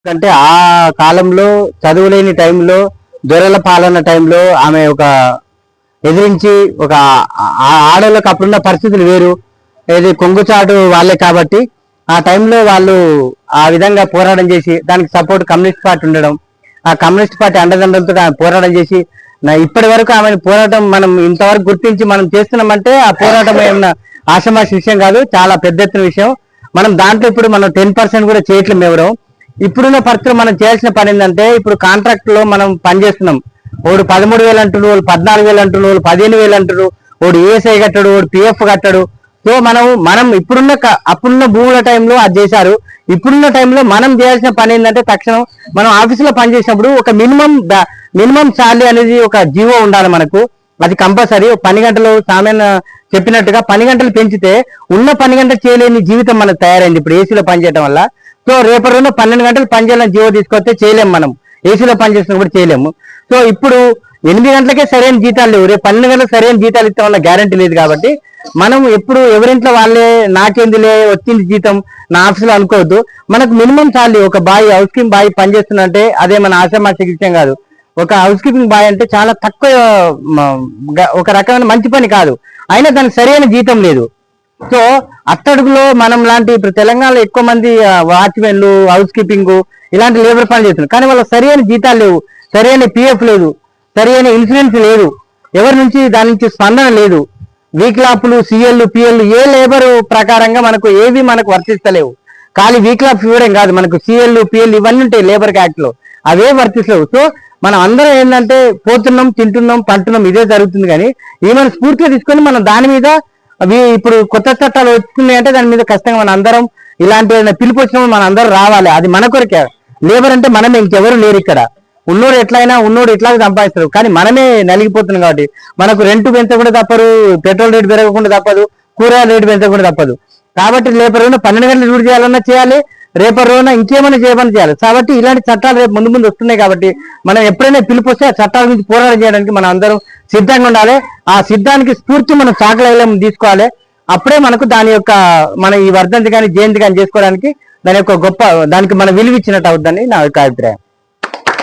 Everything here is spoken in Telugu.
ఎందుకంటే ఆ కాలంలో చదువులేని టైంలో దొరల పాలన టైంలో ఆమె ఒక ఎదిరించి ఒక ఆడవాళ్ళకి అప్పుడున్న పరిస్థితులు వేరు. ఏది కొంగుచాటు వాళ్ళే కాబట్టి ఆ టైంలో వాళ్ళు ఆ విధంగా పోరాటం చేసి దానికి సపోర్ట్ కమ్యూనిస్ట్ పార్టీ ఉండడం ఆ కమ్యూనిస్ట్ పార్టీ అండదండలతో ఆమె పోరాటం చేసి ఇప్పటి వరకు ఆమె పోరాటం మనం ఇంతవరకు గుర్తించి మనం చేస్తున్నామంటే ఆ పోరాటం ఏమన్నా ఆషమాషి విషయం కాదు చాలా పెద్ద ఎత్తున విషయం. మనం దాంట్లో ఇప్పుడు మనం టెన్ పర్సెంట్ కూడా చేయట్లేము ఎవరు. ఇప్పుడున్న పరిస్థితులు మనం చేయాల్సిన పని ఏంటంటే ఇప్పుడు కాంట్రాక్ట్లో మనం పని చేస్తున్నాం. ఓడు పదమూడు వేలు అంటుడు వాళ్ళు పద్నాలుగు వేలు అంటుడు వాళ్ళు పదిహేను వేలు అంటుడు వాడు ఏఎస్ఐ కట్టడు ఓడు పిఎఫ్ కట్టడు. సో మనం మనం ఇప్పుడున్న అప్పుడున్న భూముల టైంలో అది చేశారు. ఇప్పుడున్న టైంలో మనం చేయాల్సిన పని ఏంటంటే తక్షణం మనం ఆఫీసులో పని చేసినప్పుడు ఒక మినిమం మినిమం శాలరీ అనేది ఒక జీవో ఉండాలి మనకు. అది కంపల్సరీ. పని గంటలు సామాన్య చెప్పినట్టుగా పని గంటలు పెంచితే ఉన్న పని గంట చేయలేని జీవితం మనకు తయారైంది. ఇప్పుడు ఏసీలో పనిచేయడం వల్ల సో రేపటి రోజున పన్నెండు గంటలు పనిచేయాలని జీవో తీసుకొస్తే చేయలేము మనం. ఏసీలో పని కూడా చేయలేము. సో ఇప్పుడు ఎనిమిది గంటలకే సరైన జీతాలు లేవు. రేపు పన్నెండు గంటలకు సరైన జీతాలు ఇస్తామన్న గ్యారంటీ లేదు కాబట్టి మనం ఎప్పుడు ఎవరింట్లో వాళ్ళే నాకేందిలే వచ్చింది జీతం నా ఆఫీసులో అనుకోవద్దు. మనకు మినిమం సాలరీ ఒక బాయ్ హౌస్ కీపింగ్ బాయ్ పనిచేస్తున్నంటే అదే మన ఆశామాష విషయం కాదు. ఒక హౌస్ కీపింగ్ బాయ్ అంటే చాలా తక్కువ ఒక రకమైన మంచి పని కాదు. అయినా దానికి సరైన జీతం లేదు. సో అట్టడుగులో మనం లాంటి ఇప్పుడు తెలంగాణలో ఎక్కువ మంది వాచ్మెన్లు హౌస్ కీపింగ్ ఇలాంటి లేబర్ పనులు చేస్తున్నారు. కానీ వాళ్ళ సరైన జీతాలు లేవు. సరైన పిఎఫ్ లేదు. సరైన ఇన్సూరెన్స్ లేదు. ఎవరి నుంచి దాని నుంచి స్పందన లేదు. వీక్లాప్లు సిఎల్లు పిఎల్లు ఏ లేబర్ ప్రకారంగా మనకు ఏవి మనకు వర్తిస్తలేవు. ఖాళీ వీక్లాప్ ఇవ్వడం కాదు. మనకు సిఎల్లు పిఎల్ ఇవన్నీ ఉంటాయి లేబర్ యాక్ట్లో. అవే వర్తిస్తలేవు. సో మనం అందరం ఏంటంటే పోతున్నాం తింటున్నాం పంటున్నాం ఇదే జరుగుతుంది కానీ ఏమైనా స్ఫూర్తిగా తీసుకొని మనం దాని మీద అవి ఇప్పుడు కొత్త చట్టాలు వస్తున్నాయి అంటే దాని మీద ఖచ్చితంగా మన అందరం ఇలాంటి పిలుపు వచ్చినప్పుడు మన అందరం రావాలి. అది మన కొరకే. లేబర్ అంటే మనమే ఇంకెవరు లేరు ఇక్కడ. ఉన్నోడు ఎట్లయినా ఉన్నోడు ఇట్లా సంపాదిస్తారు కానీ మనమే నలిగిపోతున్నాం కాబట్టి మనకు రెంట్ పెంచకుండా తప్పదు పెట్రోల్ రేటు పెరగకుండా తప్పదు కూరగాయల రేటు పెంచకుండా తప్పదు. కాబట్టి రేపటి రోజున పన్నెండు గంటలు డ్యూటీ చేయాలన్నా చేయాలి రేపటి రోజున ఇంకేమైనా చేయమని చేయాలి. కాబట్టి ఇలాంటి చట్టాలు రేపు ముందు ముందు వస్తున్నాయి కాబట్టి మనం ఎప్పుడైనా పిలుపు వస్తే ఆ చట్టాల గురించి పోరాటం చేయడానికి మనం అందరం సిద్ధంగా ఉండాలి. ఆ సిద్ధానికి స్ఫూర్తి మనం సాగలేము తీసుకోవాలి. అప్పుడే మనకు దాని యొక్క మన ఈ వర్ధంతి కానీ జయంతి కానీ చేసుకోవడానికి దాని యొక్క గొప్ప దానికి మన విలువ ఇచ్చినట్టు అవుద్దని నా యొక్క అభిప్రాయం.